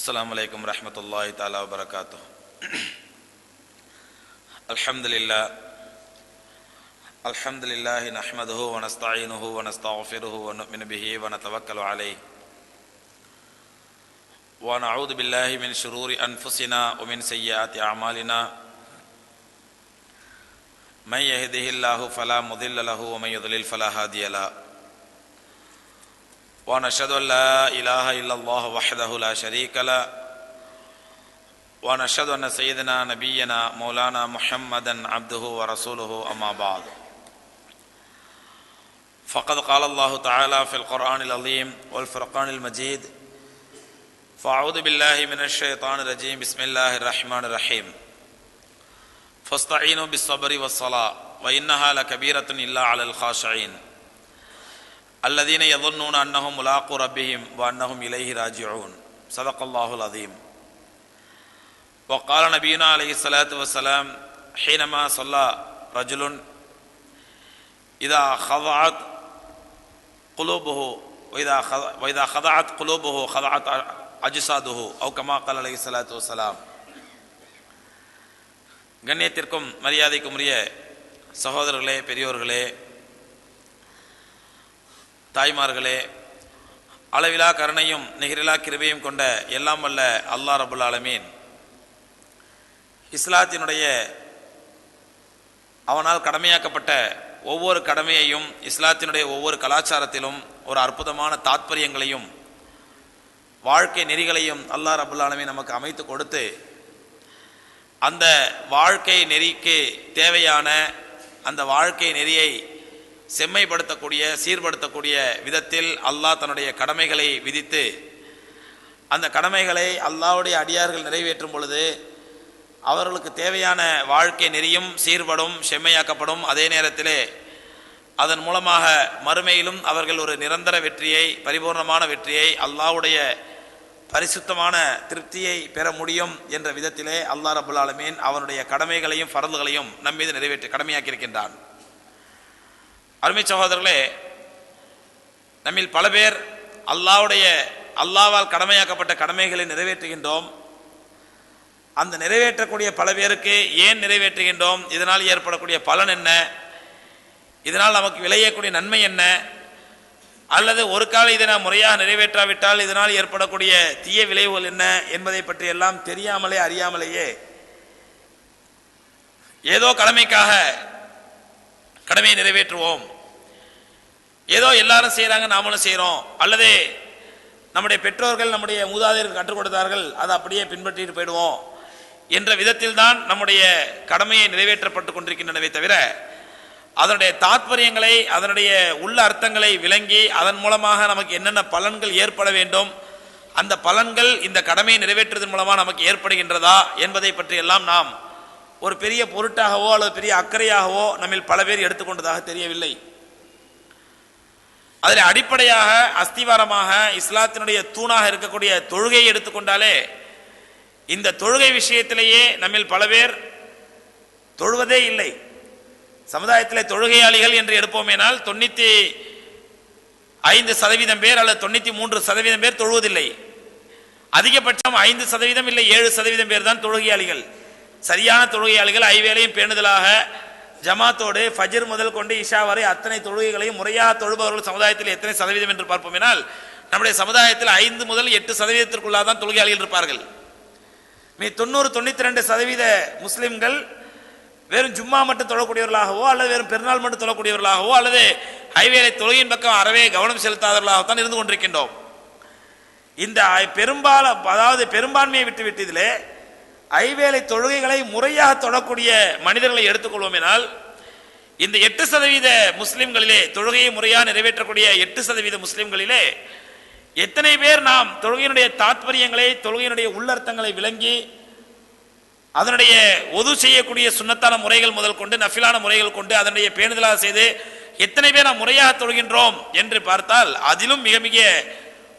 السلام علیکم ورحمۃ اللہ تعالی وبرکاتہ۔ الحمد للہ الحمد للہ نحمد ونستعین ونستغفر ونؤمن به ونتوکل علیہ۔ ونعوذ باللہ من شرور انفسنا ومن سیئات اعمالنا۔ من يهده الله فلا مضل له ومن يضلل فلا هادي له۔ ونشهد أن لا إله إلا الله وحده لا شريك له ونشهد أن سيدنا نبينا مولانا محمدا عبده ورسوله أما بعد. فقد قال الله تعالى في القرآن العظيم والفرقان المجيد فأعوذ بالله من الشيطان الرجيم بسم الله الرحمن الرحيم. فاستعينوا بالصبر والصلاة وإنها لكبيرة إلا على الخاشعين. الذين يظنون أنهم ملاقو ربهم وأنهم إليه راجعون صدق الله العظيم وقال نبينا عليه الصلاة والسلام حينما صلى رجل إذا خضعت قلوبه وإذا خض- وإذا خضعت قلوبه خضعت أجساده أو كما قال عليه الصلاة والسلام கண்ணியத்திற்கும் மரியாதைக்கும் உரிய சகோதரர்களே பெரியோர்களே தாய்மார்களே அளவிலா கருணையும் நிகரிலா கிருபையும் கொண்ட எல்லாம் வல்ல அல்லாஹ் ரபுல் ஆலமீன். இஸ்லாத்தினுடைய அவனால் கடமையாக்கப்பட்ட ஒவ்வொரு கடமையையும் இஸ்லாத்தினுடைய ஒவ்வொரு கலாச்சாரத்திலும் ஒரு அற்புதமான தாத்பரியங்களையும் வாழ்க்கை நெறிகளையும் அல்லாஹ் ரபுல் ஆலமீன் நமக்கு அமைத்து கொடுத்து அந்த வாழ்க்கை நெறிக்கு தேவையான அந்த வாழ்க்கை நெறியை செம்மைப்படுத்தக்கூடிய சீர்படுத்தக்கூடிய விதத்தில் அல்லாஹ் தன்னுடைய கடமைகளை விதித்து அந்த கடமைகளை அல்லாஹ்வுடைய அடியார்கள் நிறைவேற்றும் பொழுது அவர்களுக்கு தேவையான வாழ்க்கை நெறியும் சீர்படும் செம்மையாக்கப்படும். அதே நேரத்திலே அதன் மூலமாக மறுமையிலும் அவர்கள் ஒரு நிரந்தர வெற்றியை பரிபூர்ணமான வெற்றியை அல்லாஹ்வுடைய பரிசுத்தமான திருப்தியை பெற முடியும் என்ற விதத்திலே அல்லாஹ் ரபுல் ஆலமீன் அவனுடைய கடமைகளையும் ஃபரதுகளையும் நம் மீது நிறைவேற்றி கடமையாக்கியிருக்கின்றான். அருமை சகோதரர்களே நம்மில் பல பேர் அல்லாஹ்வுடைய அல்லாவால் கடமையாக்கப்பட்ட கடமைகளை நிறைவேற்றுகின்றோம். அந்த நிறைவேற்றக்கூடிய பல பேருக்கு ஏன் நிறைவேற்றுகின்றோம்? இதனால் ஏற்படக்கூடிய பலன் என்ன? இதனால் நமக்கு விளையக்கூடிய நன்மை என்ன? அல்லது ஒரு கால இதை நாம் முறையாக நிறைவேற்றாவிட்டால் இதனால் ஏற்படக்கூடிய தீய விளைவுகள் என்ன என்பதை பற்றி எல்லாம் தெரியாமலே அறியாமலேயே ஏதோ கடமைக்காக கடமையை நிறைவேற்றுவோம். ஏதோ எல்லாரும் செய்கிறாங்க நாமளும் செய்கிறோம் அல்லது நம்முடைய பெற்றோர்கள் நம்முடைய மூதாதையர்கள் கற்றுக் கொடுத்தார்கள் அதை அப்படியே பின்பற்றிட்டு போயிடுவோம் என்ற விதத்தில் தான் நம்முடைய கடமையை நிறைவேற்றப்பட்டு கொண்டிருக்கின்றனவே தவிர அதனுடைய தாத்பரியங்களை அதனுடைய உள்ள அர்த்தங்களை விளங்கி அதன் மூலமாக நமக்கு என்னென்ன பலன்கள் ஏற்பட வேண்டும் அந்த பலன்கள் இந்த கடமையை நிறைவேற்றுவதன் மூலமாக நமக்கு ஏற்படுகின்றதா என்பதை பற்றியெல்லாம் நாம் ஒரு பெரிய பொருட்டாகவோ அல்லது பெரிய அக்கறையாகவோ நம்மில் பல பேர் எடுத்துக்கொண்டதாக தெரியவில்லை. அதில் அடிப்படையாக அஸ்திவாரமாக இஸ்லாத்தினுடைய தூணாக இருக்கக்கூடிய தொழுகையை எடுத்துக்கொண்டாலே இந்த தொழுகை விஷயத்திலேயே நம்மில் பல பேர் தொழுவதே இல்லை. சமுதாயத்தில் தொழுகையாளிகள் என்று எடுப்போமேனால் தொண்ணூற்றி ஐந்து சதவீதம் பேர் அல்லது தொண்ணூற்றி மூன்று சதவீதம் பேர் தொழுவதில்லை. அதிகபட்சம் ஐந்து சதவீதம் இல்லை ஏழு சதவீதம் பேர் தான் தொழுகையாளிகள். சரியான தொழுகையாளிகள் ஐவேளையும் பேணுதலாக. ஜமாத்தோடு ஃபஜர் முதல் கொண்டு இஷா வரை அத்தனை தொழுகைகளையும் முறையாக தொழுபவர்கள் சமுதாயத்தில் எத்தனை சதவீதம் என்று பார்ப்போமேனால் நம்முடைய சமுதாயத்தில் ஐந்து முதல் எட்டு சதவீதத்திற்குள்ளாக தான் தொழுகையாளிகள் இருப்பார்கள். மீ தொண்ணூறு தொண்ணூற்றி ரெண்டு சதவீத முஸ்லிம்கள் வெறும் ஜும்மா மட்டும் தொழக்கூடியவர்களாகவோ அல்லது வெறும் பெருநாள் மட்டும் தொழக்கூடியவர்களாகவோ அல்லது ஹைவேலை தொழுகையின் பக்கம் அறவே கவனம் செலுத்தாதவர்களாகத்தான் இருந்து கொண்டிருக்கின்றோம். இந்த பெரும்பால அதாவது பெரும்பான்மையை விட்டு விட்டு இதிலே ஐவேளை தொழுகைகளை முறையாக தொடக்கூடிய மனிதர்களை எடுத்துக்கொள்வோமேனால் இந்த எட்டு சதவீத முஸ்லிம்களிலே தொழுகையை முறையாக நிறைவேற்றக்கூடிய எட்டு சதவீத முஸ்லிம்களிலே எத்தனை பேர் நாம் தொழுகையினுடைய தாத்பரியங்களை தொழுகையினுடைய உள்ளர்த்தங்களை விளங்கி அதனுடைய ஒது செய்யக்கூடிய சுண்ணத்தான முறைகள் முதல் கொண்டு நஃபிலான முறைகள் கொண்டு அதனுடைய பேணுதலாக செய்து எத்தனை பேர் நாம் முறையாக தொழுகின்றோம் என்று பார்த்தால் அதிலும் மிக மிக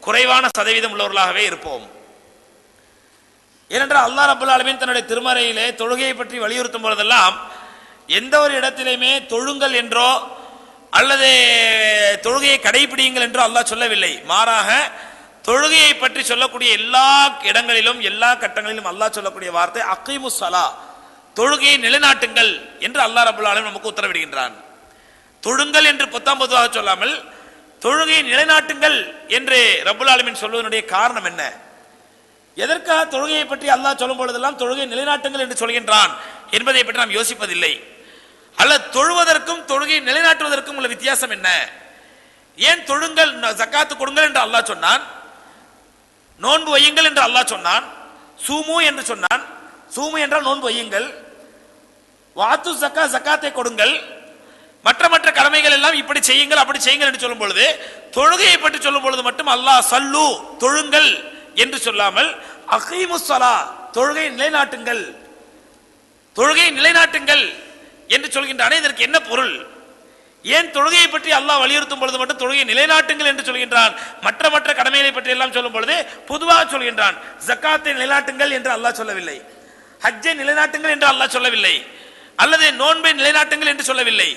குறைவான சதவீதம் உள்ளவர்களாகவே இருப்போம். ஏனென்றால் அல்லாஹ் ரபுல் ஆலமீன் தன்னுடைய திருமறையிலே தொழுகையை பற்றி வலியுறுத்தும் போதெல்லாம் எந்த ஒரு இடத்திலையுமே தொழுங்கள் என்றோ அல்லது தொழுகையை கடைபிடியுங்கள் என்றோ அல்லாஹ் சொல்லவில்லை. மாறாக தொழுகையை பற்றி சொல்லக்கூடிய எல்லா இடங்களிலும் எல்லா கட்டங்களிலும் அல்லாஹ் சொல்லக்கூடிய வார்த்தை அகைமு சலா தொழுகையை நிலைநாட்டுங்கள் என்று அல்லாஹ் ரபுல் நமக்கு உத்தரவிடுகின்றான். தொழுங்கள் என்று பொத்தாம் பொதுவாக சொல்லாமல் தொழுகையை நிலைநாட்டுங்கள் என்று ரபுல் ஆலமீன் சொல்வதனுடைய காரணம் என்ன? எதற்காக தொழுகையை பற்றி அல்லாஹ் சொல்லும் பொழுதெல்லாம் தொழுகை நிலைநாட்டுங்கள் என்று சொல்கின்றான் என்பதை பற்றி நாம் யோசிப்பதில்லை. அல்ல தொழுவதற்கும் தொழுகையை நிலைநாட்டுவதற்கும் உள்ள வித்தியாசம் என்ன? ஏன் தொழுங்கள் ந- ஜக்காத்து கொடுங்கள் என்று அல்லாஹ் சொன்னான்? நோன்பு வையுங்கள் என்று அல்லாஹ் சொன்னான்? சூமு என்று சொன்னான்? சூமு என்றால் நோன்பு வையுங்கள். வாத்து சக்கா சக்காத்தை கொடுங்கள். மற்ற மற்ற கடமைகள் எல்லாம் இப்படி செய்யுங்கள் அப்படி செய்யுங்கள் என்று சொல்லும் பொழுது தொழுகையை பற்றி சொல்லும் பொழுது மட்டும் அல்லாஹ் சல்லு தொழுங்கள். என்று சொல்லாமல் அகைமுசலா தொழுகை நிலைநாட்டுங்கள். தொழுகை நிலைநாட்டுங்கள் என்று சொல்கின்றானே இதற்கு என்ன பொருள்? ஏன் தொழுகையை பற்றி அல்லாஹ் வலியுறுத்தும் பொழுது மட்டும் தொழுகை நிலைநாட்டுங்கள் என்று சொல்கின்றான்? மற்ற மற்ற கடமைகளை பற்றி எல்லாம் சொல்லும் பொழுது பொதுவாக சொல்கின்றான் ஜக்காத்தை நிலைநாட்டுங்கள் என்று அல்லாஹ் சொல்லவில்லை. ஹஜ்ஜை நிலைநாட்டுங்கள் என்று அல்லாஹ் சொல்லவில்லை. அல்லது நோன்பை நிலைநாட்டுங்கள் என்று சொல்லவில்லை.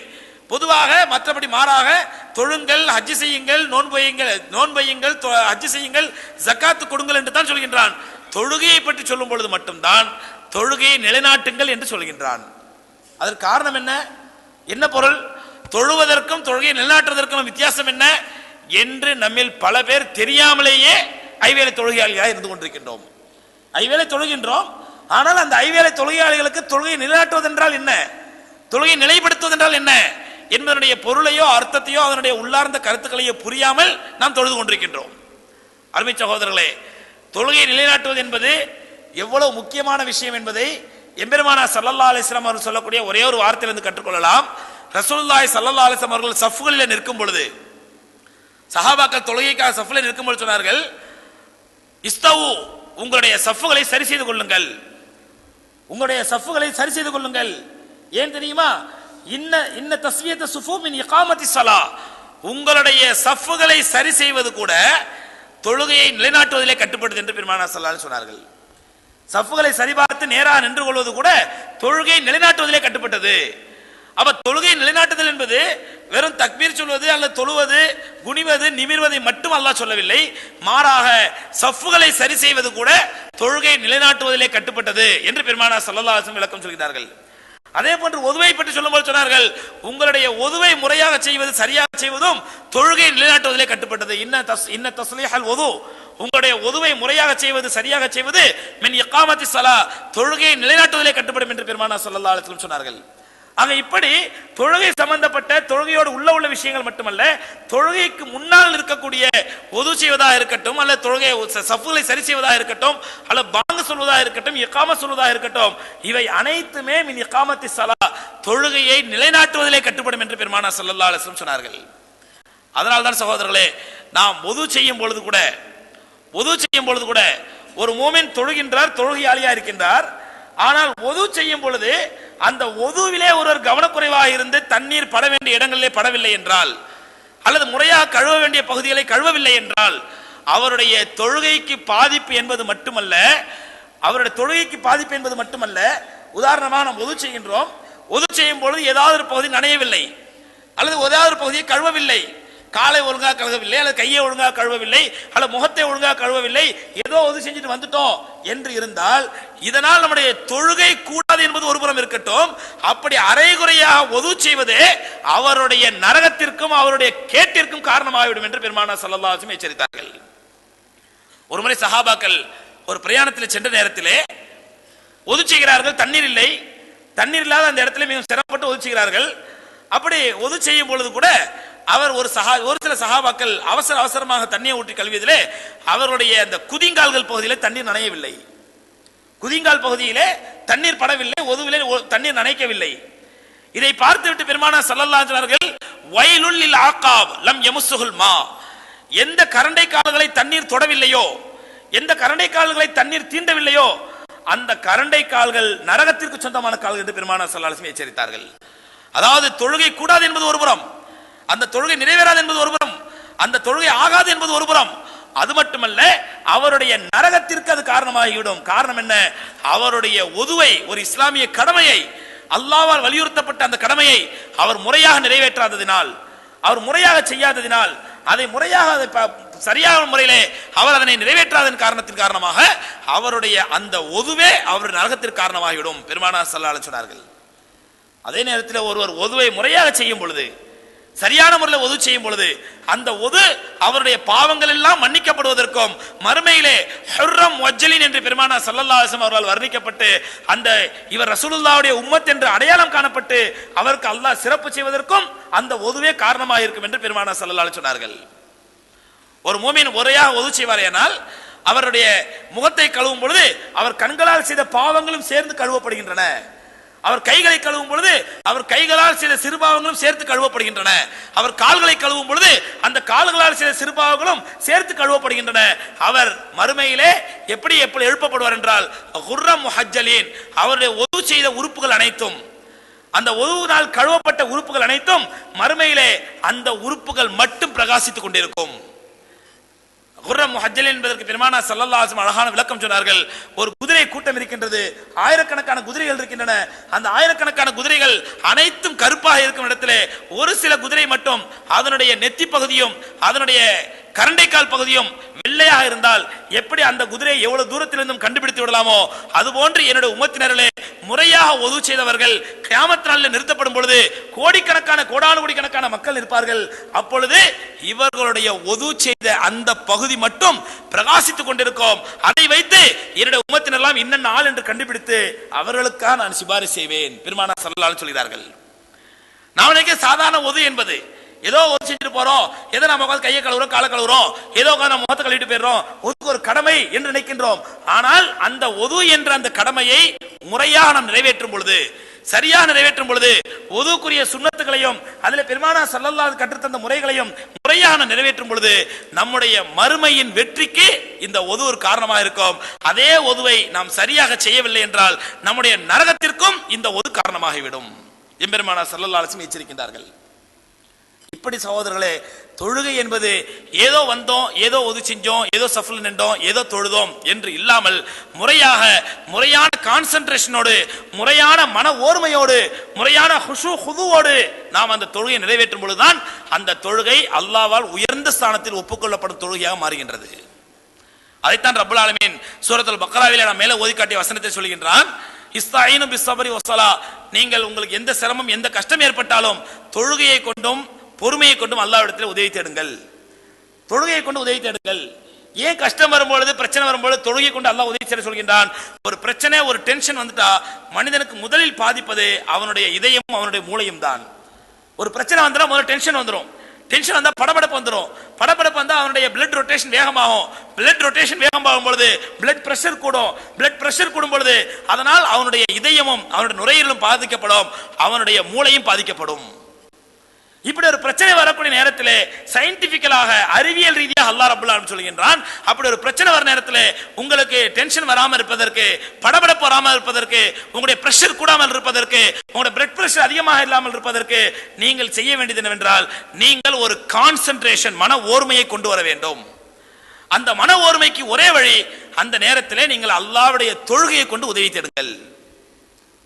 பொதுவாக மற்றபடி மாறாக தொழுங்கள் ஹஜ் செய்யுங்கள் நோன்பையுங்கள் நோன்பையுங்கள் ஹஜ்ஜு தொ- செய்யுங்கள் ஜக்காத்து கொடுங்கள் என்று தான் சொல்கின்றான். தொழுகையை பற்றி சொல்லும் பொழுது மட்டும்தான் தொழுகையை நிலைநாட்டுங்கள் என்று சொல்கின்றான். அதற்கு காரணம் என்ன? என்ன பொருள்? தொழுவதற்கும் தொழுகையை நிலைநாட்டுவதற்கும் வித்தியாசம் என்ன? என்று நம்மில் பல பேர் தெரியாமலேயே ஐவேளை தொழுகையாளிகளாக இருந்து கொண்டிருக்கின்றோம். ஐவேளை தொழுகின்றோம் ஆனால் அந்த ஐவேளை தொழுகையாளிகளுக்கு தொழுகையை நிலைநாட்டுவதென்றால் என்ன? தொழுகையை நிலைப்படுத்துவதென்றால் என்ன? என்பதனுடைய பொருளையோ அர்த்தத்தையோ அதனுடைய உள்ளார்ந்த கருத்துக்களையோ புரியாமல் நாம் தொழுது கொண்டிருக்கின்றோம். அருமை சகோதரர்களே தொழுகையை நிலைநாட்டுவது என்பது எவ்வளவு முக்கியமான விஷயம் என்பதை எம்பெருமானா சல்லல்லா அலிஸ்லாம் அவர்கள் சொல்லக்கூடிய ஒரே ஒரு வார்த்தையிலிருந்து கற்றுக்கொள்ளலாம். ரசூல்லாய் சல்லல்லா அலிஸ்லாம் அவர்கள் சஃப்களில் நிற்கும் பொழுது சஹாபாக்கள் தொழுகைக்காக சஃப்ல நிற்கும் பொழுது சொன்னார்கள் இஸ்தவு உங்களுடைய சஃப்புகளை சரி செய்து கொள்ளுங்கள். உங்களுடைய சஃப்புகளை சரி செய்து கொள்ளுங்கள். ஏன் தெரியுமா? இன்ன இன்ன தஸ்வியத்த சுஃபூமின் இகாமதி சலா. உங்களுடைய சஃப்புகளை சரி செய்வது கூட தொழுகையை நிலைநாட்டுவதிலே கட்டுப்படுது என்று பெருமானா ஸல்லல்லாஹு சொன்னார்கள். சஃப்புகளை சரிபார்த்து நேராக நின்று கொள்வது கூட தொழுகையை நிலைநாட்டுவதிலே கட்டுப்பட்டது. அப்ப தொழுகை நிலைநாட்டுதல் என்பது வெறும் தக்பீர் சொல்வது அல்லது தொழுவது குனிவது நிமிர்வதை மட்டும் அல்லாஹ் சொல்லவில்லை. மாறாக சஃப்புகளை சரி செய்வது கூட தொழுகை நிலைநாட்டுவதிலே கட்டுப்பட்டது என்று பெருமானா சல்லல்லாஹு விளக்கம் சொல்கிறார்கள். அதே போன்று ஒதுவை பற்றி சொல்லும்போது சொன்னார்கள் உங்களுடைய ஒதுவை முறையாக செய்வது சரியாக செய்வதும் தொழுகை நிலைநாட்டுவதிலே கட்டுப்பட்டது. இன்ன தஸ் இன்ன தஸ்லீஹல் ஒது. உங்களுடைய ஒதுவை முறையாக செய்வது சரியாக செய்வது மின் இக்காமத்தி சலா தொழுகையை நிலைநாட்டுவதிலே கட்டுப்படும் என்று பெருமானா சொல்லல்லா அலைஹி சொன்னார்கள். ஆக இப்படி தொழுகை சம்பந்தப்பட்ட தொழுகையோடு உள்ள உள்ள விஷயங்கள் மட்டுமல்ல தொழுகைக்கு முன்னால் இருக்கக்கூடிய ஒது செய்வதாக இருக்கட்டும் அல்ல தொழுகை சஃபுகளை சரி செய்வதாக இருக்கட்டும் அல்ல பாங்கு சொல்வதாக இருக்கட்டும் இக்காம சொல்வதாக இருக்கட்டும் இவை அனைத்துமே மின் இக்காமத்தி சலா தொழுகையை நிலைநாட்டுவதிலே கட்டுப்படும் என்று பெருமானா சல்லல்லா அலிஸ்லம் சொன்னார்கள் சொன்னார்கள். அதனால்தான் சகோதரர்களே நாம் ஒது செய்யும் பொழுது கூட ஒது செய்யும் பொழுது கூட ஒரு மூமின் தொழுகின்றார் தொழுகையாளியா இருக்கின்றார் ஆனால் ஒது செய்யும் பொழுது அந்த ஒதுவிலே ஒருவர் கவனக்குறைவாக இருந்து தண்ணீர் பட வேண்டிய இடங்களிலே படவில்லை என்றால் அல்லது முறையாக கழுவ வேண்டிய பகுதிகளை கழுவவில்லை என்றால் அவருடைய தொழுகைக்கு பாதிப்பு என்பது மட்டுமல்ல அவருடைய தொழுகைக்கு பாதிப்பு என்பது மட்டுமல்ல உதாரணமாக நாம் ஒது செய்கின்றோம். ஒது செய்யும் பொழுது ஏதாவது ஒரு பகுதி நனையவில்லை அல்லது ஏதாவது ஒரு பகுதியை கழுவவில்லை. காலை ஒழுங்காக கழுவவில்லை அல்லது கையை ஒழுங்காக கழுவவில்லை அல்லது முகத்தை ஒழுங்காக கழுவவில்லை. ஏதோ ஒது செஞ்சுட்டு வந்துட்டோம் என்று இருந்தால் இதனால் நம்முடைய தொழுகை கூடாது என்பது ஒரு புறம் இருக்கட்டும். அப்படி அரைகுறையாக உதவு செய்வது அவருடைய நரகத்திற்கும் அவருடைய கேட்டிற்கும் காரணமாகிவிடும் என்று பெருமானா சல்லாசும் எச்சரித்தார்கள். ஒரு முறை சஹாபாக்கள் ஒரு பிரயாணத்தில் சென்ற நேரத்திலே ஒது செய்கிறார்கள் தண்ணீர் இல்லை. தண்ணீர் இல்லாத அந்த இடத்துல மிகவும் சிரமப்பட்டு ஒது செய்கிறார்கள் அப்படி ஒது செய்யும் பொழுது கூட அவர் ஒரு சகா ஒரு சில சகாபாக்கள் அவசர அவசரமாக தண்ணியை ஊற்றி கழுவியதிலே அவருடைய அந்த குதிங்கால்கள் பகுதியிலே தண்ணீர் நனையவில்லை. குதிங்கால் பகுதியிலே தண்ணீர் படவில்லை ஒதுவிலே தண்ணீர் நனைக்கவில்லை. இதை பார்த்துவிட்டு பெருமானா சல்லல்லாஜார்கள் வயலுள்ளில் சொன்னார்கள் லம் எமுசுகுல் மா. எந்த கரண்டை கால்களை தண்ணீர் தொடவில்லையோ எந்த கரண்டை கால்களை தண்ணீர் தீண்டவில்லையோ அந்த கரண்டை கால்கள் நரகத்திற்கு சொந்தமான கால்கள் என்று பெருமான ஸல்லல்லாஹு எச்சரித்தார்கள். அதாவது தொழுகை கூடாது என்பது ஒரு புறம் அந்த தொழுகை நிறைவேறாது என்பது ஒரு புறம் அந்த தொழுகை ஆகாது என்பது ஒரு புறம். அது மட்டுமல்ல அவருடைய நரகத்திற்கு அது காரணமாகிவிடும். காரணம் என்ன? அவருடைய ஒதுவை ஒரு இஸ்லாமிய கடமையை அல்லாவால் வலியுறுத்தப்பட்ட அந்த கடமையை அவர் முறையாக நிறைவேற்றாததினால் அவர் முறையாக செய்யாததினால் அதை முறையாக அதை ப- சரியான முறையிலே அவர் அதனை நிறைவேற்றாதன் காரணத்தின் காரணமாக அவருடைய அந்த ஒதுவே அவர் நரகத்திற்கு காரணமாகிவிடும். பெருமானார் ஸல்லல்லாஹு சொன்னார்கள். அதே நேரத்தில் ஒருவர் ஒதுவை முறையாக செய்யும் பொழுது சரியான முறையில் ஒது செய்யும் பொழுது அந்த ஒது அவருடைய பாவங்கள் எல்லாம் மன்னிக்கப்படுவதற்கும் மறுமையிலே ஹுர்ரம் ஒஜ்ஜலின் என்று பெருமானா சல்லல்லாசம் அலிஸ்லாம் வர்ணிக்கப்பட்டு அந்த இவர் ரசூலுல்லாவுடைய உம்மத் என்று அடையாளம் காணப்பட்டு அவருக்கு அல்லாஹ் சிறப்பு செய்வதற்கும் அந்த ஒதுவே காரணமாக இருக்கும் என்று பெருமானா சல்லல்லா சொன்னார்கள். ஒரு மூமின் முறையாக செய்வார் செய்வாரேனால் அவருடைய முகத்தை கழுவும் பொழுது அவர் கண்களால் செய்த பாவங்களும் சேர்ந்து கழுவப்படுகின்றன. அவர் கைகளை கழுவும் பொழுது அவர் கைகளால் சில சிறுபாவங்களும் சேர்த்து கழுவப்படுகின்றன. அவர் கால்களை கழுவும் பொழுது அந்த கால்களால் சில சிறுபாவங்களும் சேர்த்து கழுவப்படுகின்றன. அவர் மறுமையிலே எப்படி எப்படி எழுப்பப்படுவார் என்றால் குர்ரம் ஹஜ்ஜலின் அவருடைய ஒது செய்த உறுப்புகள் அனைத்தும். அந்த ஒதுவினால் கழுவப்பட்ட உறுப்புகள் அனைத்தும் மறுமையிலே அந்த உறுப்புகள் மட்டும் பிரகாசித்துக் கொண்டிருக்கும். குர்ரம் முஹஜ்ஜல் என்பதற்கு பெருமானா ஸல்லல்லாஹு அழகான விளக்கம் சொன்னார்கள். ஒரு குதிரை கூட்டம் இருக்கின்றது. ஆயிரக்கணக்கான குதிரைகள் இருக்கின்றன. அந்த ஆயிரக்கணக்கான குதிரைகள் அனைத்தும் கருப்பாக இருக்கும் இடத்திலே ஒரு சில குதிரை மட்டும் அதனுடைய நெத்தி பகுதியும் அதனுடைய கரண்டைக்கால் பகுதியும் வெள்ளையாக இருந்தால் எப்படி அந்த குதிரையை எவ்வளவு தூரத்திலிருந்தும் கண்டுபிடித்து விடலாமோ அதுபோன்று என்னுடைய உமத்தினர்களே முறையாக ஒது செய்தவர்கள் கியாமத் நாளில் நிறுத்தப்படும் பொழுது கோடிக்கணக்கான கோடானு கோடிக்கணக்கான மக்கள் இருப்பார்கள் அப்பொழுது இவர்களுடைய ஒது செய்த அந்த பகுதி மட்டும் பிரகாசித்துக் கொண்டிருக்கும். அதை வைத்து என்னுடைய உமத்தினரெல்லாம் இன்னென்ன ஆள் என்று கண்டுபிடித்து அவர்களுக்காக நான் சிபாரிசு செய்வேன். பெருமானா சல்லல்லாஹு சொல்கிறார்கள். நான் நினைக்க சாதாரண ஒது என்பது ஏதோ ஒது செஞ்சுட்டு போறோம். எதை நம்ம உட்காந்து கையை கழுவுறோம் காலை கழுவுறோம். ஏதோ உட்காந்து நம்ம முகத்தை கழுவிட்டு போயிடுறோம். ஒதுக்கு ஒரு கடமை என்று நினைக்கின்றோம். ஆனால் அந்த ஒது என்ற அந்த கடமையை முறையாக நாம் நிறைவேற்றும் பொழுது சரியாக நிறைவேற்றும் பொழுது ஒதுக்குரிய சுண்ணத்துகளையும் அதில் பெருமானா சல்லல்லா கற்றுத்தந்த முறைகளையும் முறையாக நிறைவேற்றும் பொழுது நம்முடைய மறுமையின் வெற்றிக்கு இந்த ஒது ஒரு காரணமாக இருக்கும். அதே ஒதுவை நாம் சரியாக செய்யவில்லை என்றால் நம்முடைய நரகத்திற்கும் இந்த ஒது காரணமாகிவிடும். எம்பெருமானா சல்லல்லாஹு அலைஹி எச்சரிக்கின்றார்கள். இப்படி சகோதரர்களே தொழுகை என்பது ஏதோ வந்தோம் ஏதோ ஒது செஞ்சோம் ஏதோ சஃபல் நின்றோம் ஏதோ தொழுதோம் என்று இல்லாமல் முறையாக முறையான கான்சென்ட்ரேஷனோடு முறையான மன ஓர்மையோடு முறையான ஹுஷு ஹுதுவோடு நாம் அந்த தொழுகையை நிறைவேற்றும் பொழுதுதான் அந்த தொழுகை அல்லாவால் உயர்ந்த ஸ்தானத்தில் ஒப்புக்கொள்ளப்படும் தொழுகையாக மாறுகின்றது. அதைத்தான் ரப்பல் ஆலமீன் சூரத்தில் பக்ராவில் நான் மேலே ஓதி காட்டிய வசனத்தை சொல்கின்றான் இஸ்தாயினும் பிஸ்தபரி ஒசலா நீங்கள் உங்களுக்கு எந்த சிரமம் எந்த கஷ்டம் ஏற்பட்டாலும் தொழுகையை கொண்டும் பொறுமையை கொண்டும் அல்லாவிடத்தில் உதவி தேடுங்கள். தொழுகையை கொண்டு உதவி தேடுங்கள். ஏன் கஷ்டம் வரும்பொழுது பிரச்சனை வரும்பொழுது தொழுகை கொண்டு அல்லாஹ் உதவி செய்ய சொல்கின்றான்? ஒரு பிரச்சனை ஒரு டென்ஷன் வந்துட்டா மனிதனுக்கு முதலில் பாதிப்பது அவனுடைய இதயமும் அவனுடைய மூளையும் தான். ஒரு பிரச்சனை வந்துடும் முதல்ல டென்ஷன் வந்துடும் டென்ஷன் வந்தால் படபடப்பு வந்துடும் படபடப்பு வந்தால் அவனுடைய பிளட் ரொட்டேஷன் வேகமாகும். பிளட் ரொட்டேஷன் வேகமாகும் பொழுது பிளட் ப்ரெஷர் கூடும். பிளட் ப்ரெஷர் கூடும் பொழுது அதனால் அவனுடைய இதயமும் அவனுடைய நுரையீரலும் பாதிக்கப்படும். அவனுடைய மூளையும் பாதிக்கப்படும். இப்படி ஒரு பிரச்சனை வரக்கூடிய நேரத்தில் சயின்டிபிக்கலாக அறிவியல் ரீதியாக அல்லா ரபுல் சொல்கின்றான் அப்படி ஒரு பிரச்சனை வர நேரத்தில் உங்களுக்கு டென்ஷன் வராமல் இருப்பதற்கு படபடப்பு வராமல் இருப்பதற்கு உங்களுடைய பிரஷர் கூடாமல் இருப்பதற்கு உங்களுடைய பிளட் பிரஷர் அதிகமாக இல்லாமல் இருப்பதற்கு நீங்கள் செய்ய வேண்டியது என்னவென்றால் நீங்கள் ஒரு கான்சென்ட்ரேஷன் மன ஓர்மையை கொண்டு வர வேண்டும். அந்த மன ஓர்மைக்கு ஒரே வழி அந்த நேரத்தில் நீங்கள் அல்லாவுடைய தொழுகையை கொண்டு உதவி தேடுங்கள்.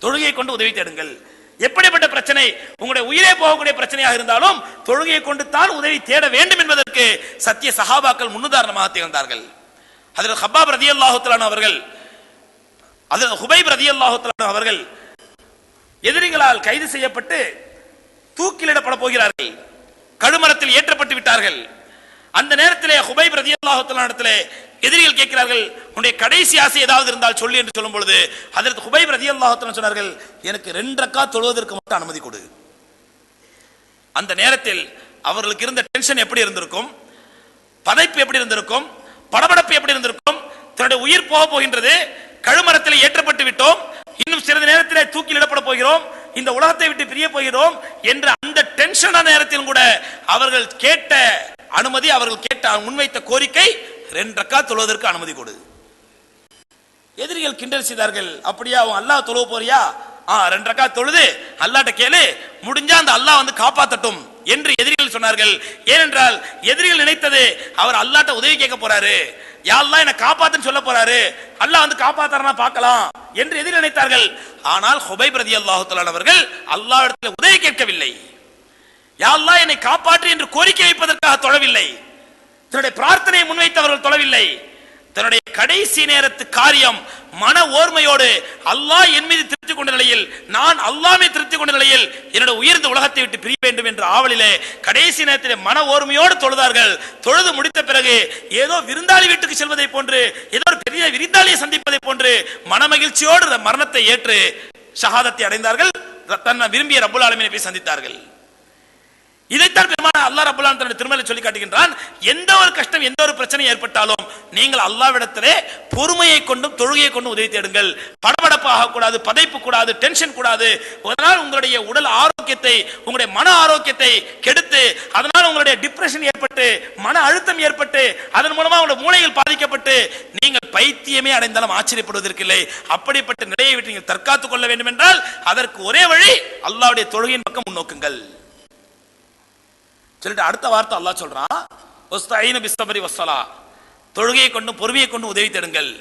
தொழுகையை கொண்டு உதவி தேடுங்கள். எப்படிப்பட்ட பிரச்சனை? உங்களுடைய உயிரே போகக்கூடிய பிரச்சனையாக இருந்தாலும் தொழுகையை கொண்டு தான் உதவி தேட வேண்டும் என்பதற்கு சத்திய சஹாபாக்கள் முன்னுதாரணமாக திகழ்ந்தார்கள். அதில் ஹப்பாப் ரதி அல்லாஹுத்தலான அவர்கள் அதில் ஹுபைப் ரதி அல்லாஹுத்தலான அவர்கள் எதிரிகளால் கைது செய்யப்பட்டு தூக்கிலிடப்பட போகிறார்கள். கழுமரத்தில் ஏற்றப்பட்டு விட்டார்கள். அந்த நேரத்திலே ஹுபைப் ரதி அல்லாஹுத்தலானத்திலே எதிரிகள் கேட்கிறார்கள் உன்னுடைய கடைசி ஆசை ஏதாவது இருந்தால் சொல்லு என்று சொல்லும் பொழுது அதற்கு ஹுபைப் ரதி சொன்னார்கள் எனக்கு ரெண்டக்கா தொழுவதற்கு மட்டும் அனுமதி கொடு. அந்த நேரத்தில் அவர்களுக்கு இருந்த டென்ஷன் எப்படி இருந்திருக்கும்? பதைப்பு எப்படி இருந்திருக்கும்? படபடப்பு எப்படி இருந்திருக்கும்? தன்னுடைய உயிர் போக போகின்றது கழுமரத்தில் ஏற்றப்பட்டு விட்டோம் இன்னும் சிறிது நேரத்தில் தூக்கிலிடப்பட போகிறோம் இந்த உலகத்தை விட்டு பிரிய போகிறோம் என்ற அந்த டென்ஷனான நேரத்திலும் கூட அவர்கள் கேட்ட அனுமதி அவர்கள் கேட்ட முன்வைத்த கோரிக்கை ரெண்டு ரக்கா தொழுவதற்கு அனுமதி கொடு. எதிரிகள் கிண்டல் செய்தார்கள். அப்படியா அவன் அல்லாஹ் தொழுவ போறியா? ஆ ரெண்டு ரக்கா தொழுது அல்லாட்ட கேளு முடிஞ்சா அந்த அல்லாஹ் வந்து காப்பாத்தட்டும் என்று எதிரிகள் சொன்னார்கள். ஏனென்றால் எதிரிகள் நினைத்தது அவர் அல்லாட்ட உதவி கேட்க போறாரு. யாரெல்லாம் என்ன காப்பாத்துன்னு சொல்ல போறாரு. அல்லாஹ் வந்து காப்பாத்தாரனா பார்க்கலாம் என்று எதிரி நினைத்தார்கள். ஆனால் ஹுபை பிரதி அல்லாஹு அவர்கள் அல்லாஹ்விடத்தில் உதவி கேட்கவில்லை. யாரெல்லாம் என்னை காப்பாற்று என்று கோரிக்கை வைப்பதற்காக தொழவில்லை. தன்னுடைய பிரார்த்தனையை முன்வைத்து அவர்கள் தொழவில்லை. தன்னுடைய கடைசி நேரத்து காரியம் மன ஓர்மையோடு அல்லாஹ் என் மீது திருப்தி கொண்ட நிலையில் நான் அல்லாமே திருப்தி கொண்ட நிலையில் என்னோட உயர்ந்த உலகத்தை விட்டு பிரிய வேண்டும் என்ற ஆவலிலே கடைசி நேரத்திலே மன ஓர்மையோடு தொழுதார்கள். தொழுது முடித்த பிறகு ஏதோ விருந்தாளி வீட்டுக்கு செல்வதை போன்று ஏதோ ஒரு பெரிய விருந்தாளியை சந்திப்பதை போன்று மனமகிழ்ச்சியோடு மரணத்தை ஏற்று ஷஹாதத்தை அடைந்தார்கள். தன்னை விரும்பிய ரபுல் ஆலமினை போய் சந்தித்தார்கள். இதைத்தான் பெருமான அல்லாஹ் ரப்பல் தன்னுடைய திருமலை சொல்லி காட்டுகின்றான். எந்த ஒரு கஷ்டம் எந்த ஒரு பிரச்சனை ஏற்பட்டாலும் நீங்கள் அல்லாவிடத்திலே பொறுமையை கொண்டும் தொழுகையை கொண்டும் உதவி தேடுங்கள். படபடப்பாக ஆகக்கூடாது பதைப்பு கூடாது டென்ஷன் கூடாது. அதனால் உங்களுடைய உடல் ஆரோக்கியத்தை உங்களுடைய மன ஆரோக்கியத்தை கெடுத்து அதனால் உங்களுடைய டிப்ரெஷன் ஏற்பட்டு மன அழுத்தம் ஏற்பட்டு அதன் மூலமா உங்களுடைய மூளைகள் பாதிக்கப்பட்டு நீங்கள் பைத்தியமே அடைந்தாலும் ஆச்சரியப்படுவதற்கில்லை. அப்படிப்பட்ட நிலையை விட்டு நீங்கள் தற்காத்துக் கொள்ள வேண்டும் என்றால் அதற்கு ஒரே வழி அல்லாவுடைய தொழுகையின் பக்கம் முன்னோக்குங்கள். சொல்லிட்டு அடுத்த வார்த்தை அல்லாஹ் சொல்றான் ஒஸ்தாயின பிஸ்தபரி வஸ்ஸலா. தொழுகையை கொண்டு பொறுமையை கொண்டு உதவி தேடுங்கள்.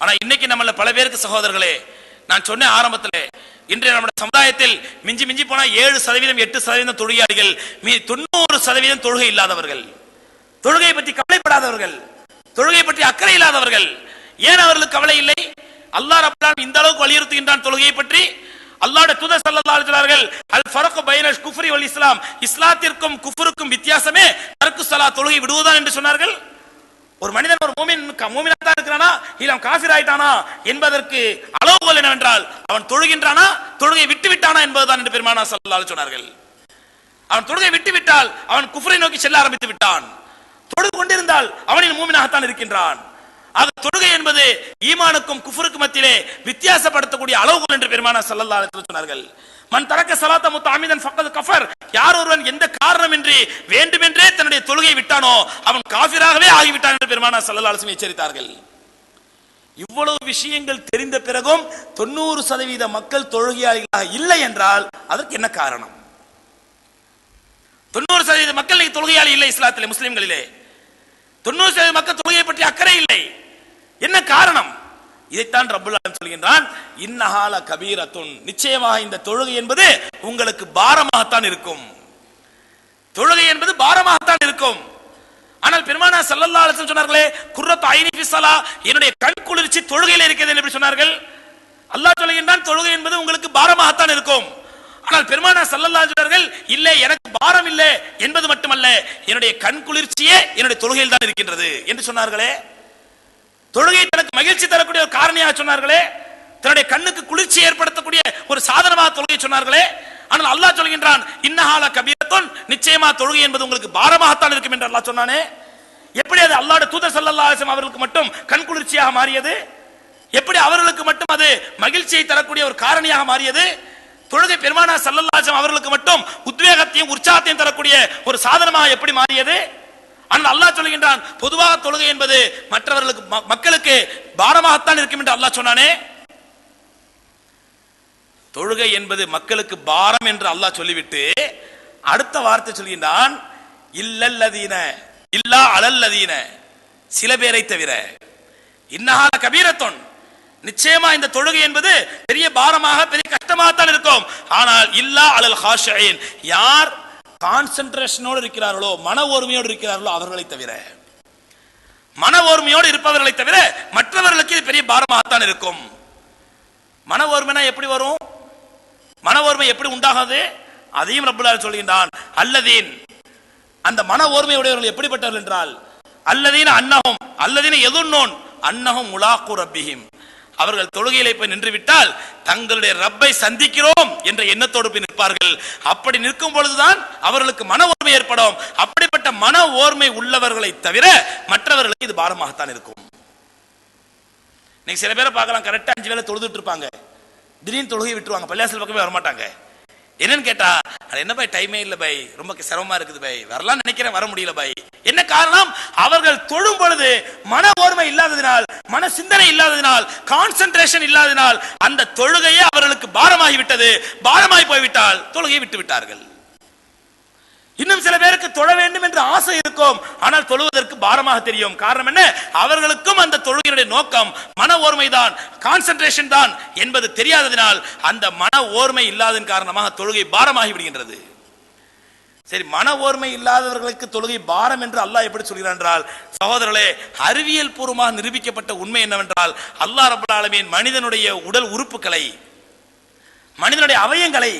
ஆனா இன்னைக்கு நம்மள பல பேருக்கு சகோதரர்களே நான் சொன்னேன் ஆரம்பத்தில் இன்றைய நம்முடைய சமுதாயத்தில் மிஞ்சி மிஞ்சி போனா ஏழு சதவீதம் எட்டு சதவீதம் தொழுகையாளிகள் மீதி தொண்ணூறு சதவீதம் தொழுகை இல்லாதவர்கள். தொழுகையை பற்றி கவலைப்படாதவர்கள். தொழுகை பற்றி அக்கறை இல்லாதவர்கள். ஏன் அவர்களுக்கு கவலை இல்லை? அல்லாஹ் ரப்பல் இந்த அளவுக்கு வலியுறுத்துகின்றான் தொழுகையை பற்றி. அல்லாட துத ஸல்லல்லாஹு அலைஹி அல் ஃபரக்கு பைனஸ் குஃப்ரி வல் இஸ்லாம். இஸ்லாத்திற்கும் குஃபருக்கும் வித்தியாசமே தர்க்கு சலா தொழுகை விடுவதுதான் என்று சொன்னார்கள். ஒரு மனிதன் ஒரு மூமின் மூமினா தான் இருக்கிறானா? இல்ல அவன் காஃபிர் ஆயிட்டானா? என்பதற்கு அளவுகோல் என்னவென்றால் அவன் தொழுகின்றானா? தொழுகை விட்டு விட்டானா என்பதுதான் என்று பெருமானா ஸல்லல்லாஹு சொன்னார்கள். அவன் தொழுகை விட்டு விட்டால் அவன் குஃபரை நோக்கி செல்ல ஆரம்பித்து விட்டான். தொழுது கொண்டிருந்தால் அவனின் மூமினாகத்தான் இருக்கின்றான். ஆக என்பது ஈமானுக்கும் குஃபருக்கும் மத்தியிலே வித்தியாசப்படுத்தக்கூடிய அளவுகள் என்று பெருமான சல்லல்லா சொன்னார்கள். மன் தரக்க சலாத்த முத்த அமிதன் ஃபக்கத் கஃபர். யார் ஒருவன் எந்த காரணமின்றி வேண்டுமென்றே தன்னுடைய தொழுகை விட்டானோ அவன் காஃபிராகவே ஆகிவிட்டான் என்று பெருமானா ஸல்லல்லாஹு அலைஹி எச்சரித்தார்கள். இவ்வளவு விஷயங்கள் தெரிந்த பிறகும் தொண்ணூறு சதவீத மக்கள் தொழுகையாளிகளாக இல்லை என்றால் அதற்கு என்ன காரணம்? தொண்ணூறு சதவீத மக்கள் தொழுகையாளி இல்லை இஸ்லாத்திலே முஸ்லிம்களிலே. தொண்ணூறு சதவீத மக்கள் தொழுகையை பற்றி அக்கறை இல்லை. என்ன காரணம்? இதைத்தான் ரப்புல் சொல்கின்றான் இன்னஹால கபீரத்துன். நிச்சயமாக இந்த தொழுகை என்பது உங்களுக்கு பாரமாகத்தான் இருக்கும். தொழுகை என்பது பாரமாகத்தான் இருக்கும். ஆனால் பெருமானா ஸல்லல்லாஹு சொன்னார்களே குர்ரத் ஐனி பிசலா என்னுடைய கண் குளிர்ச்சி தொழுகையில் இருக்கிறது என்று சொன்னார்கள்? அல்லாஹ் சொல்கின்றான் தொழுகை என்பது உங்களுக்கு பாரமாகத்தான் இருக்கும். ஆனால் பெருமானா சல்லல்லா சொன்னார்கள் இல்லை எனக்கு பாரம் இல்லை என்பது மட்டுமல்ல என்னுடைய கண் குளிர்ச்சியே என்னுடைய தொழுகையில் தான் இருக்கின்றது. என்று சொன்னார்களே தொழுகை தனக்கு மகிழ்ச்சி தரக்கூடிய ஒரு காரணியாக சொன்னார்களே தன்னுடைய கண்ணுக்கு குளிர்ச்சி ஏற்படுத்தக்கூடிய ஒரு சாதனமாக தொழுகை சொன்னார்களே ஆனால் அல்லாஹ் சொல்கின்றான் இன்னஹால கபீரத்துன் நிச்சயமா தொழுகை என்பது உங்களுக்கு பாரமாகத்தான் இருக்கும் என்று அல்லாஹ் சொன்னானே. எப்படி அது அல்லாட தூதர் சல்லாசம் அவர்களுக்கு மட்டும் கண் குளிர்ச்சியாக மாறியது? எப்படி அவர்களுக்கு மட்டும் அது மகிழ்ச்சியை தரக்கூடிய ஒரு காரணியாக மாறியது? தொழுகை பெருமானா சல்லல்லாசம் அவர்களுக்கு மட்டும் உத்வேகத்தையும் உற்சாகத்தையும் தரக்கூடிய ஒரு சாதனமாக எப்படி மாறியது? ஆனால் அல்லாஹ் சொல்லுகின்றான் பொதுவாக தொழுகை என்பது மற்றவர்களுக்கு மக்களுக்கு பாரமாகத்தான் இருக்கும் என்று அல்லாஹ் சொன்னானே. தொழுகை என்பது மக்களுக்கு பாரம் என்று அல்லாஹ் சொல்லிவிட்டு அடுத்த வார்த்தை சொல்கின்றான் இல்லல்லதீன இல்லா அலல்லதீன சில பேரை தவிர. இன்னஹால கபீரத்தொன். நிச்சயமா இந்த தொழுகை என்பது பெரிய பாரமாக பெரிய கஷ்டமாகத்தான் இருக்கும். ஆனால் இல்லா அலல் ஹாஷின் யார் கான்சென்ட்ரேஷனோடு இருக்கிறார்களோ மன ஒருமையோடு இருக்கிறார்களோ அவர்களை தவிர. மன ஓர்மையோடு இருப்பவர்களை தவிர மற்றவர்களுக்கு இது பெரிய பாரமாகத்தான் இருக்கும். மன ஓர்மைனா எப்படி வரும்? மன ஓர்மை எப்படி உண்டாகாது? அதையும் ரப்புல்லால் சொல்கின்றான் அல்லதீன். அந்த மன ஓர்மையுடையவர்கள் எப்படிப்பட்டவர்கள் என்றால் அல்லதீன அன்னகம் அல்லதீன எதுன்னோன் அன்னகம் முலாக்கு ரப்பிஹிம். அவர்கள் தொழுகையிலே போய் நின்று விட்டால் தங்களுடைய ரப்பை சந்திக்கிறோம் என்ற எண்ணத்தோடு போய் நிற்பார்கள். அப்படி நிற்கும் பொழுதுதான் அவர்களுக்கு மன ஓர்மை ஏற்படும். அப்படிப்பட்ட மன ஓர்மை உள்ளவர்களை தவிர மற்றவர்களுக்கு இது பாரமாகத்தான் இருக்கும். நீங்க சில பேரை பார்க்கலாம் கரெக்டா அஞ்சு வேலை தொழுதுட்டு இருப்பாங்க. திடீர்னு தொழுகை விட்டுருவாங்க. பள்ளியாசல் பக்கமே வரமாட்டாங்க. என்னன்னு கேட்டா அது என்ன பாய் டைமே இல்லை பாய் ரொம்ப சிரமமா இருக்குது பாய் வரலாம் நினைக்கிறேன் வர முடியல பாய் என்ன காரணம்? அவர்கள் தொழும் பொழுது மன ஓர்மை இல்லாததினால் மன சிந்தனை இல்லாததினால் கான்சென்ட்ரேஷன் இல்லாததினால் அந்த தொழுகையே அவர்களுக்கு பாரமாகி விட்டது பாரமாகி போய்விட்டால் தொழுகையை விட்டு விட்டார்கள் இன்னும் சில பேருக்கு தொழ வேண்டும் என்று ஆசை இருக்கும். ஆனால் தொழுவதற்கு பாரமாக தெரியும். காரணம் என்ன? அவர்களுக்கும் அந்த தொழுகையினுடைய நோக்கம் மன ஓர்மைதான் கான்சென்ட்ரேஷன் தான் என்பது தெரியாததினால் அந்த மன ஓர்மை இல்லாதன் காரணமாக தொழுகை பாரமாகி விடுகின்றது. சரி மன ஓர்மை இல்லாதவர்களுக்கு தொழுகை பாரம் என்று அல்லாஹ் எப்படி சொல்கிறான் என்றால் சகோதரர்களே அறிவியல் பூர்வமாக நிரூபிக்கப்பட்ட உண்மை என்னவென்றால் அல்லாஹ் ரபுல் ஆலமீன் மனிதனுடைய உடல் உறுப்புகளை மனிதனுடைய அவயங்களை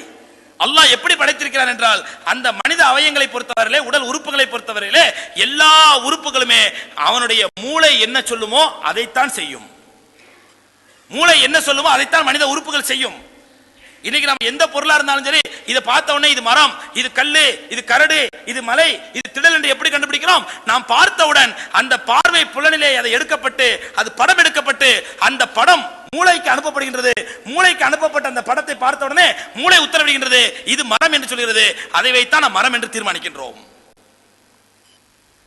அல்லாஹ் எப்படி படைத்திருக்கிறான் என்றால் அந்த மனித அவயங்களை பொறுத்தவரையிலே உடல் உறுப்புகளை பொறுத்தவரையிலே எல்லா உறுப்புகளுமே அவனுடைய மூளை என்ன சொல்லுமோ அதைத்தான் செய்யும். மூளை என்ன சொல்லுமோ அதைத்தான் மனித உறுப்புகள் செய்யும். இன்னைக்கு நம்ம எந்த பொருளா இருந்தாலும் சரி இதை பார்த்த உடனே இது மரம் இது கல்லு இது கரடு இது மலை இது திடல் என்று எப்படி கண்டுபிடிக்கிறோம்? நாம் பார்த்தவுடன் அந்த பார்வை புலனிலே அதை எடுக்கப்பட்டு அது படம் எடுக்கப்பட்டு அந்த படம் மூளைக்கு அனுப்பப்படுகின்றது. மூளைக்கு அனுப்பப்பட்ட அந்த படத்தை பார்த்த உடனே மூளை உத்தரவிடுகின்றது. இது மரம் என்று சொல்கிறது. அதை வைத்தான் மரம் என்று தீர்மானிக்கின்றோம்.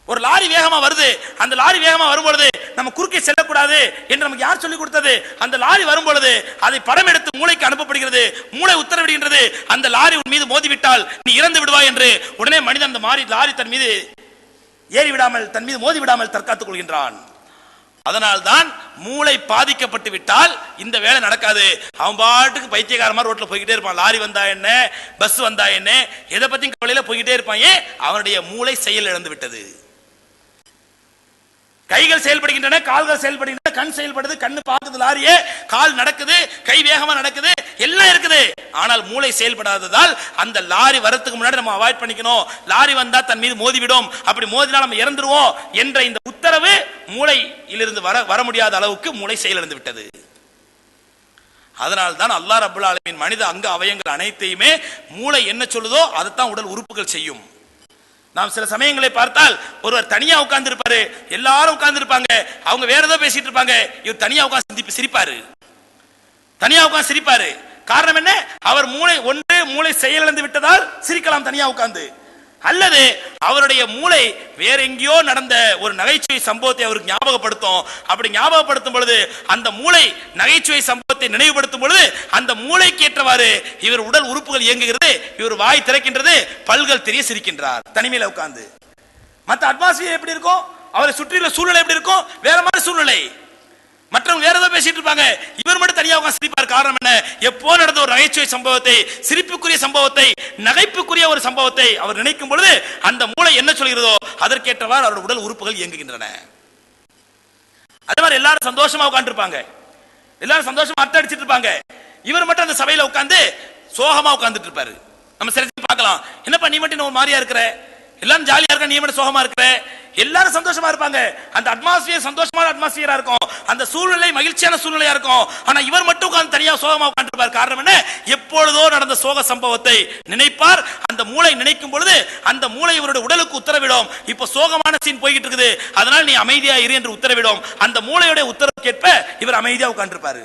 ஒரு லாரி வேகமா வருது. அந்த லாரி வேகமா வரும்பொழுது நம்ம குறுக்கே செல்லக்கூடாது என்று நமக்கு யார் சொல்லிக் கொடுத்தது? அந்த லாரி வரும்பொழுது அதை படம் எடுத்து மூளைக்கு அனுப்பப்படுகிறது. மூளை உத்தரவிடுகின்றது. அந்த லாரி உன் மீது மோதிவிட்டால் நீ இறந்து விடுவாய் என்று உடனே மனிதன் அந்த மாறி லாரி தன் மீது ஏறி விடாமல் தன் மீது மோதி விடாமல் தற்காத்துக் கொள்கின்றான். அதனால்தான் மூளை பாதிக்கப்பட்டு விட்டால் இந்த வேலை நடக்காது. அவன் பாட்டுக்கு பைத்தியக்காரமா ரோட்டில் போய்கிட்டே இருப்பான். லாரி வந்தா என்ன? பஸ் வந்தா என்ன? எதை பத்தியும் கவலையில போய்கிட்டே இருப்பான். ஏன்? அவனுடைய மூளை செயல் இழந்து விட்டது. கைகள் செயல்படுகின்றன கால்கள் செயல்படுகின்றன கண் செயல்படுது கண்ணு பார்க்குது லாரியே கால் நடக்குது கை வேகமா நடக்குது எல்லாம் இருக்குது. ஆனால் மூளை செயல்படாததால் அந்த லாரி வரத்துக்கு முன்னாடி நம்ம அவாய்ட் பண்ணிக்கணும். லாரி வந்தா தன் மீது மோதிவிடும். அப்படி மோதினா நம்ம இறந்துருவோம் என்ற இந்த உத்தரவு மூளையிலிருந்து வர வர முடியாத அளவுக்கு மூளை செயலிழந்து விட்டது. அதனால் தான் அல்லா ரபுல் ஆலமீன் மனித அங்க அவயங்கள் அனைத்தையுமே மூளை என்ன சொல்லுதோ அதைத்தான் உடல் உறுப்புகள் செய்யும். நாம் சில சமயங்களை பார்த்தால் ஒருவர் தனியா உட்கார்ந்து இருப்பாரு எல்லாரும் உட்கார்ந்து இருப்பாங்க அவங்க வேற ஏதோ பேசிட்டு இருப்பாங்க. இவர் தனியா உட்கார்ந்து சிரிப்பாரு. தனியா உட்கார்ந்து சிரிப்பாரு. காரணம் என்ன? அவர் மூளை ஒன்று மூளை செயலிழந்து விட்டதால் சிரிக்கலாம் தனியா உட்கார்ந்து. அல்லது அவருடைய மூளை வேற எங்கேயோ நடந்த ஒரு நகைச்சுவை சம்பவத்தை அவருக்கு ஞாபகப்படுத்தும். அப்படி ஞாபகப்படுத்தும் பொழுது அந்த மூளை நகைச்சுவை சம்பவத்தை நினைவுபடுத்தும் பொழுது அந்த மூளைக்கு ஏற்றவாறு இவர் உடல் உறுப்புகள் இயங்குகிறது இவர் வாய் திறக்கின்றது பல்கள் தெரிய சிரிக்கின்றார். தனிமையில உட்கார்ந்து. மற்ற அட்மாஸ்பியர் எப்படி இருக்கும்? அவரை சுற்றியுள்ள சூழ்நிலை எப்படி இருக்கும்? வேற மாதிரி சூழ்நிலை. மற்றவங்க வேற ஏதோ பேசிட்டு இருப்பாங்க. இவர் மட்டும் தனியா உட்காந்து சிரிப்பார். காரணம் என்ன? எப்போ நடந்த ஒரு நகைச்சுவை சம்பவத்தை சிரிப்புக்குரிய சம்பவத்தை நகைப்புக்குரிய ஒரு சம்பவத்தை அவர் நினைக்கும் பொழுது அந்த மூளை என்ன சொல்கிறதோ அதற்கேற்றவாறு அவருடைய உடல் உறுப்புகள் இயங்குகின்றன. அதே மாதிரி எல்லாரும் சந்தோஷமா உட்கார்ந்து இருப்பாங்க எல்லாரும் சந்தோஷமா அட்டை அடிச்சிட்டு இருப்பாங்க. இவர் மட்டும் அந்த சபையில உட்கார்ந்து சோகமா உட்கார்ந்துட்டு இருப்பாரு. நம்ம சரி பார்க்கலாம். என்னப்பா நீ மட்டும் ஒரு மாதிரியா இருக்கிற? எல்லாரும் ஜாலியா இருக்க நீ மட்டும் சோகமா இருக்கிற? எல்லாரும் சந்தோஷமா இருப்பாங்க. அந்த அட்மாஸ்பியர் சந்தோஷமான அட்மாஸ்பியரா இருக்கும். அந்த சூழ்நிலை மகிழ்ச்சியான சூழ்நிலையா இருக்கும். ஆனா இவர் மட்டும் உட்கார்ந்து தனியா சோகமா உட்காந்துருப்பார் காரணம் என்ன? எப்பொழுதோ நடந்த சோக சம்பவத்தை நினைப்பார். அந்த மூளை நினைக்கும் பொழுது அந்த மூளை இவருடைய உடலுக்கு உத்தரவிடும். இப்ப சோகமான சீன் போய்கிட்டு இருக்குது. அதனால் நீ அமைதியா இரு என்று உத்தரவிடும். அந்த மூளையுடைய உத்தரவுக்கேற்ப இவர் அமைதியா உட்காந்துருப்பாரு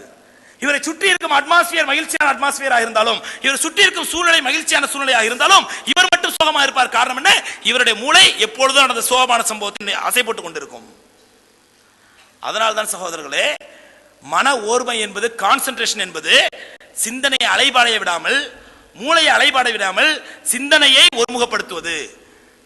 இவரை சுற்றி இருக்கும் அட்மாஸ்பியர் மகிழ்ச்சியான அட்மாஸ்பியரா இருந்தாலும் இவர் சுற்றி இருக்கும் சூழ்நிலை மகிழ்ச்சியான சூழ்நிலையா இருந்தாலும் இவர் மட்டும் சோகமா இருப்பார். காரணம் என்ன? இவருடைய மூளை எப்பொழுதும் நடந்த சோகமான சம்பவத்தின் அசைப்பட்டு கொண்டிருக்கும். அதனால்தான் சகோதரர்களே மன ஓர்மை என்பது கான்சென்ட்ரேஷன் என்பது சிந்தனையை அலைபாடைய விடாமல் மூளையை அலைபாட விடாமல் சிந்தனையை ஒருமுகப்படுத்துவது.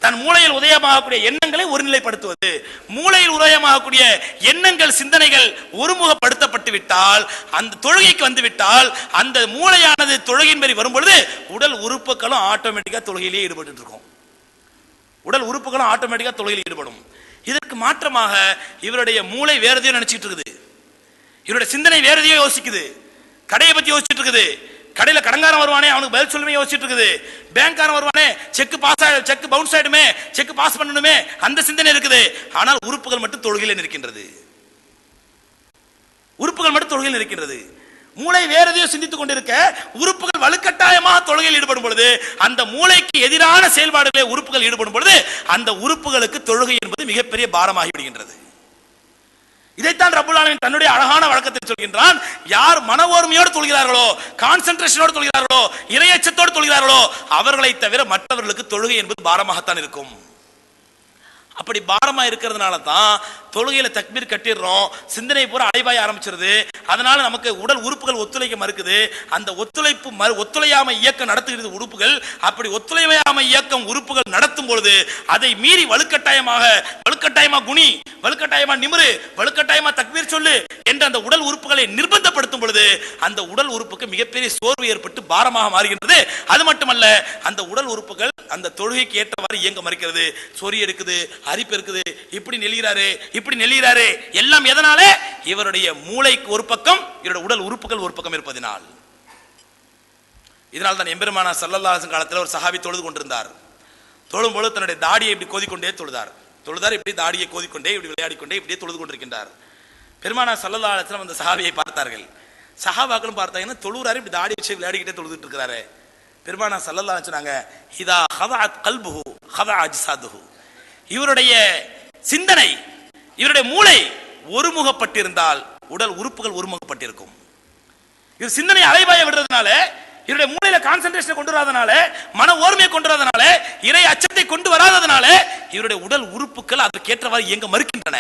தன் மூளையில் உதயமாகக்கூடிய எண்ணங்களை ஒருநிலைப்படுத்துவது. மூளையில் உதயமாகக்கூடிய எண்ணங்கள் சிந்தனைகள் ஒருமுகப்படுத்தப்பட்டு விட்டால் அந்த தொழுகைக்கு வந்துவிட்டால் அந்த மூளையானது தொழுகையின் மாரி வரும்பொழுது உடல் உறுப்புகளும் ஆட்டோமேட்டிக்கா தொழுகையிலேயே ஈடுபட்டு இருக்கும். உடல் உறுப்புகளும் ஆட்டோமேட்டிக்காக தொழுகையில் ஈடுபடும். இதற்கு மாற்றமாக இவருடைய மூளை வேற எதையோ நினைச்சிட்டு இருக்குது. இவருடைய சிந்தனை வேற எதையோ யோசிக்குது. கடையை பற்றி யோசிச்சுட்டு இருக்குது. கடையில் கடங்காரன் வருவானே அவனுக்கு பதில் சொல்லுமே யோசிச்சுட்டு இருக்குது. பேங்க்காரன் வருவானே செக் பாஸ் ஆயிடும் செக் பவுன்ஸ் ஆயிடுமே செக் பாஸ் பண்ணணுமே அந்த சிந்தனை இருக்குது. ஆனால் உறுப்புகள் மட்டும் தொழுகையில் நிற்கின்றது. உறுப்புகள் மட்டும் தொழுகையில் இருக்கின்றது மூளை வேற எதையோ சிந்தித்துக் கொண்டிருக்க உறுப்புகள் வலுக்கட்டாயமாக தொழுகையில் ஈடுபடும் பொழுது அந்த மூளைக்கு எதிரான செயல்பாடுகளை உறுப்புகள் ஈடுபடும் பொழுது அந்த உறுப்புகளுக்கு தொழுகை என்பது மிகப்பெரிய பாரமாகி விடுகின்றது. இதைத்தான் ரபுல்லாலின் தன்னுடைய அழகான வழக்கத்தில் சொல்கின்றான். யார் மன ஓர்மையோடு தொழுகிறார்களோ கான்சென்ட்ரேஷனோடு தொழுகிறார்களோ இரையச்சத்தோடு தொழுகிறார்களோ அவர்களை தவிர மற்றவர்களுக்கு தொழுகை என்பது பாரமாகத்தான் இருக்கும். இப்படி பாரமா இருக்கிறதுனால தான் தொழுகையில தக்பீர் கட்டிடுறோம். சிந்தனை பூரா அலைவாய ஆரம்பிச்சிருது. அதனால நமக்கு உடல் உறுப்புகள் ஒத்துழைக்க மறுக்குது. அந்த ஒத்துழைப்பு மறு ஒத்துழையாம இயக்கம் நடத்துகிறது உறுப்புகள் அப்படி ஒத்துழையாம இயக்கம் உறுப்புகள் நடத்தும் பொழுது அதை மீறி வலுக்கட்டாயமாக வலுக்கட்டாயமா குனி வலுக்கட்டாயமா நிமிரு வலுக்கட்டாயமா தக்பீர் சொல்லு என்ற அந்த உடல் உறுப்புகளை நிர்பந்தப்படுத்தும் பொழுது அந்த உடல் உறுப்புக்கு மிகப்பெரிய சோர்வு ஏற்பட்டு பாரமாக மாறுகின்றது. அது மட்டுமல்ல அந்த உடல் உறுப்புகள் அந்த தொழுகைக்கு ஏற்றவாறு இயங்க மறுக்கிறது. சொறி எடுக்குது மதிப்பு இருக்குது. இப்படி நெல்கிறாரு இப்படி நெல்கிறாரு. எல்லாம் எதனால? இவருடைய மூளைக்கு ஒரு பக்கம் இவருடைய உடல் உறுப்புகள் ஒரு பக்கம் இருப்பதினால். இதனால் தான் எம்பெருமானா சல்லல்லாசன் காலத்தில் ஒரு சஹாபி தொழுது கொண்டிருந்தார். தொழும் பொழுது தன்னுடைய தாடியை இப்படி கோதிக்கொண்டே தொழுதார். தொழுதார் இப்படி தாடியை கோதிக்கொண்டே இப்படி விளையாடிக்கொண்டே இப்படியே தொழுது கொண்டிருக்கின்றார். பெருமானா சல்லல்லாசனம் அந்த சஹாபியை பார்த்தார்கள். சஹாபாக்களும் பார்த்தாங்கன்னா தொழுறாரு இப்படி தாடி வச்சு விளையாடிக்கிட்டே தொழுதுட்டு இருக்கிறாரு. பெருமானா சல்லல்லா சொன்னாங்க இதா ஹதாத் கல்புஹு ஹதா அஜ்சாதுஹு. இவருடைய சிந்தனை இவருடைய மூளை ஒருமுகப்பட்டிருந்தால் உடல் உறுப்புகள் ஒருமுகப்பட்டிருக்கும். இவர் சிந்தனை அலைபாய விடுறதுனால இவருடைய மூளையில கான்சென்ட்ரேஷன் கொண்டு வராதனால மன ஓர்மையை கொண்டு வராதனால இறை அச்சத்தை கொண்டு வராதனால இவருடைய உடல் உறுப்புகள் அதற்கேற்றவாறு இயங்க மறுக்கின்றன.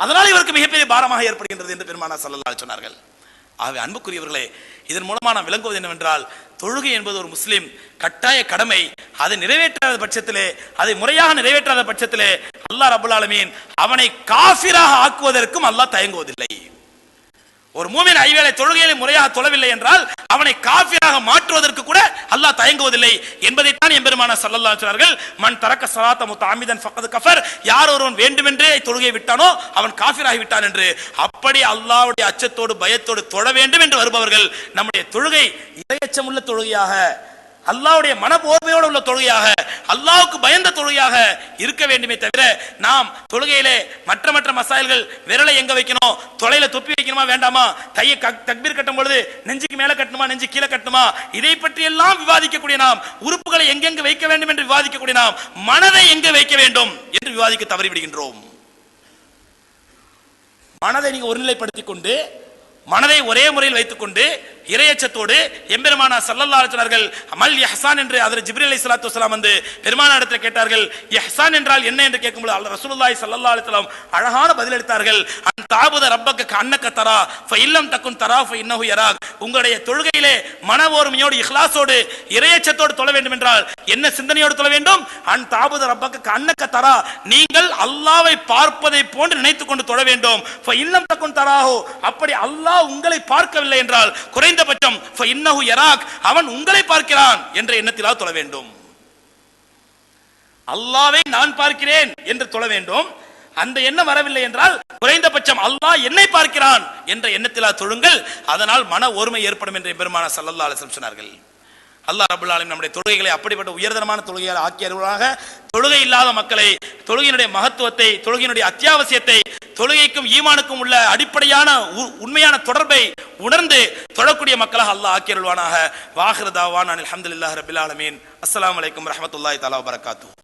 அதனால் இவருக்கு மிகப்பெரிய பாரமாக ஏற்படுகின்றது என்று பெருமானா சொல்லலாம் சொன்னார்கள். ஆகவே அன்புக்குரியவர்களே இதன் மூலமாக நாம் விளங்குவது என்னவென்றால் தொழுகை என்பது ஒரு முஸ்லிம் கட்டாய கடமை. அதை நிறைவேற்றாத பட்சத்திலே அதை முறையாக நிறைவேற்றாத பட்சத்திலே அல்லாஹ் ரபுல் ஆலமீன் அவனை காஃபிராக ஆக்குவதற்கும் அல்லாஹ் தயங்குவதில்லை. ஒரு மூமின் ஐவேளை தொழுகையிலே முறையாக தொழவில்லை என்றால் அவனை காஃபியாக மாற்றுவதற்கு கூட அல்லாஹ் தயங்குவதில்லை. என்பதைத்தான் எம்பெருமான சல்லல்லா அலைஹி சொன்னார்கள் தரக்க தரக்க முத்த அமிதன் ஃபக்கது கஃபர் யார் ஒருவன் வேண்டுமென்றே தொழுகையை விட்டானோ அவன் காஃபிராகி விட்டான் என்று. அப்படி அல்லாவுடைய அச்சத்தோடு பயத்தோடு தொழ வேண்டும் என்று வருபவர்கள் நம்முடைய தொழுகை இரையச்சமுள்ள தொழுகையாக அல்லாவுடைய மனபோர்மையோடு உள்ள தொழுகையாக அல்லாவுக்கு பயந்த தொழுகையாக இருக்க வேண்டுமே தவிர நாம் தொழுகையிலே மற்ற மற்ற மசாயல்கள் விரலை எங்க வைக்கணும் தொலைல தொப்பி வைக்கணுமா வேண்டாமா கையை கக்- தக்பீர் கட்டும் பொழுது நெஞ்சுக்கு மேல கட்டணுமா நெஞ்சு கீழே கட்டணுமா இதை பற்றி எல்லாம் விவாதிக்கக்கூடிய நாம் உறுப்புகளை எங்கெங்கு வைக்க வேண்டும் என்று விவாதிக்கக்கூடிய நாம் மனதை எங்கு வைக்க வேண்டும் என்று விவாதிக்க தவறிவிடுகின்றோம். மனதை நீங்க ஒருநிலைப்படுத்திக் கொண்டு மனதை ஒரே முறையில் வைத்துக்கொண்டு இரையச்சத்தோடு எம்பெருமானா சல்லல்லா அலைஹி சொன்னார்கள் அமல் இஹ்சான் என்று அதில் ஜிப்ரி அலி சலாத்து வலாம் வந்து பெருமான இடத்தில் கேட்டார்கள் எஹசான் என்றால் என்ன? என்று கேட்கும்போது அல்ல ரசூலுல்லாய் சல்லல்லா அலைஹி அழகான பதிலளித்தார்கள் அன் தாபுத ரப்பக்கு கண்ணக்க தரா ஃப இல்லம் தக்கும் தரா ஃப இன்னஹு யராக். உங்களுடைய தொழுகையிலே மன ஓர்மையோடு இஹ்லாஸோடு இரையச்சத்தோடு தொழ வேண்டும் என்றால் என்ன சிந்தனையோடு தொழ வேண்டும்? அன் தாபுத ரப்பக்கு கண்ணக்க தரா நீங்கள் அல்லாவை பார்ப்பதை போன்று நினைத்துக் கொண்டு தொழ வேண்டும். இல்லம் தக்கும் தராஹோ அப்படி அல்லாஹ் உங்களை பார்க்கவில்லை என்றால் குறைந்தபட்சம் இன்னஹு யராக் அவன் உங்களை பார்க்கிறான் என்ற எண்ணத்திலாவது தொழ வேண்டும். அல்லாவை நான் பார்க்கிறேன் என்று தொழ வேண்டும். அந்த எண்ணம் வரவில்லை என்றால் குறைந்தபட்சம் அல்லாஹ் என்னை பார்க்கிறான் என்ற எண்ணத்திலா தொழுங்கள். அதனால் மன ஒருமை ஏற்படும் என்று பெருமான சல்லல்லா அலிசம் சொன்னார்கள். அல்லாஹ் ரபுல் ஆலமீன் நம்முடைய தொழுகைகளை அப்படிப்பட்ட உயர்தரமான தொழுகையால் ஆக்கியவர்களாக தொழுகை இல்லாத மக்களை தொழுகையினுடைய மகத்துவத்தை தொழுகையினுடைய அத்தியாவசியத்தை தொழுகைக்கும் ஈமானுக்கும் உள்ள அடிப்படையான உ- உண்மையான தொடர்பை உணர்ந்து தொடக்கூடிய மக்களாக அல்லாஹ் ஆக்கியருள்வானாக வாஹிரதாவான் அல்ஹம்துலில்லாஹி ரபில் ஆலமீன். அஸ்லாம் அலைக்கும் ரஹமத்துல்லாய் தலா வரகாத்து